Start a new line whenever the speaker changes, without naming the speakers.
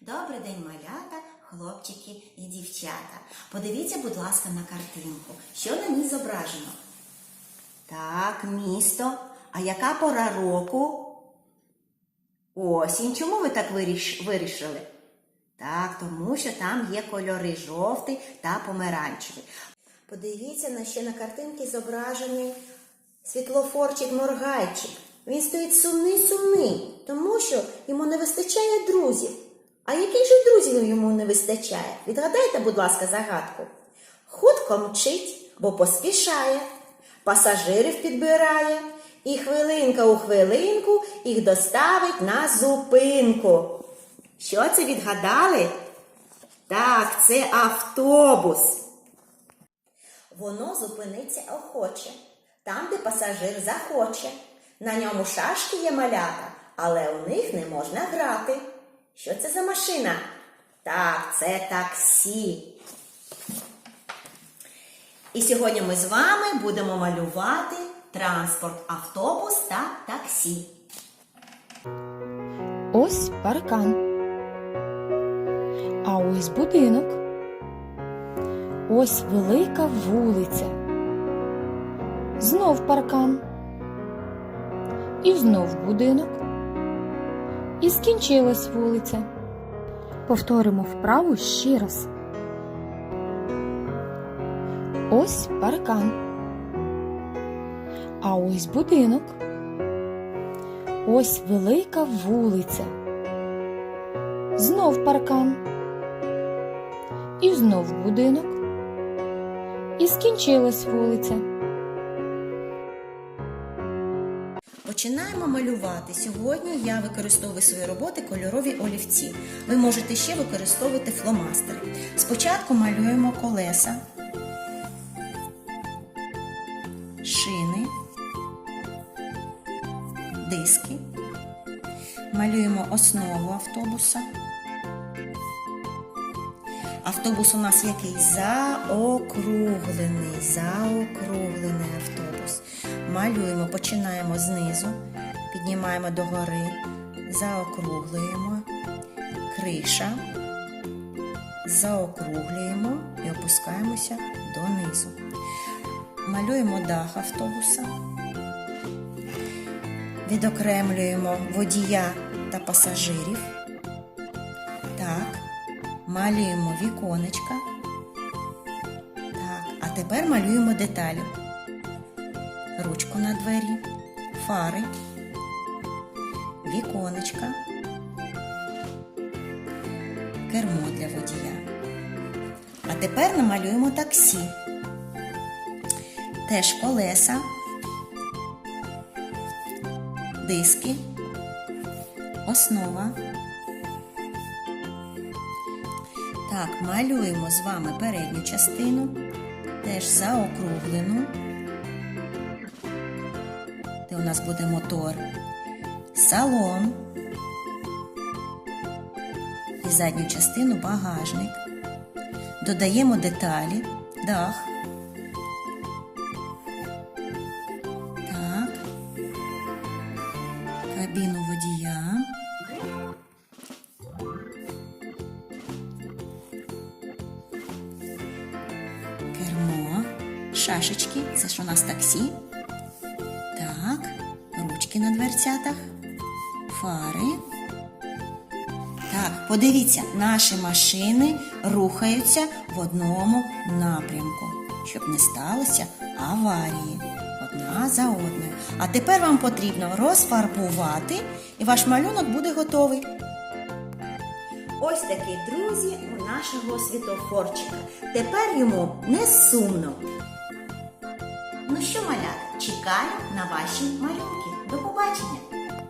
Добрий день, малята, хлопчики і дівчата. Подивіться, будь ласка, на картинку. Що на ній зображено? Так, місто. А яка пора року? Осінь. Чому ви так вирішили? Так, тому що там є кольори жовтий та помаранчевий. Подивіться, на ще на картинці зображений світлофорчик Моргайчик. Він стоїть сумний-сумний, тому що йому не вистачає друзів. А яких же друзів йому не вистачає? Відгадайте, будь ласка, загадку. Хутко мчить, бо поспішає, пасажирів підбирає, і хвилинка у хвилинку їх доставить на зупинку. Що це відгадали? Так, це автобус. Воно зупиниться охоче, там, де пасажир захоче. На ньому шашки є малята, але у них не можна грати. Що це за машина? Так, це таксі. І сьогодні ми з вами будемо малювати транспорт, автобус та таксі.
Ось паркан. А ось будинок. Ось велика вулиця. Знов паркан. І знов будинок. І скінчилась вулиця. Повторимо вправу ще раз. Ось паркан. А ось будинок. Ось велика вулиця. Знов паркан. І знов будинок. І скінчилась вулиця.
Починаємо малювати. Сьогодні я використовую свої роботи кольорові олівці. Ви можете ще використовувати фломастери. Спочатку малюємо колеса, шини, диски. Малюємо основу автобуса. Автобус у нас який заокруглений, заокруглений автобус. Малюємо, починаємо знизу, піднімаємо догори, заокруглюємо, криша, заокруглюємо і опускаємося донизу. Малюємо дах автобуса, відокремлюємо водія та пасажирів. Так, малюємо віконечка. Так, а тепер малюємо деталі ручку на двері, фари, віконечка, кермо для водія. А тепер намалюємо таксі. Теж колеса, диски, основа. Так, малюємо з вами передню частину, теж заокруглену де у нас буде мотор, салон і задню частину багажник. Додаємо деталі, дах. Так. Кабіну водія. Кермо, шашечки, це ж у нас таксі. Так, на дверцятах, фари. Так, подивіться, наші машини рухаються в одному напрямку, щоб не сталося аварії одна за одною. А тепер вам потрібно розфарбувати, і ваш малюнок буде готовий. Ось такі друзі у нашого світофорчика. Тепер йому не сумно. Ну що, малята, чекаю на ваші малюнки. До побачення!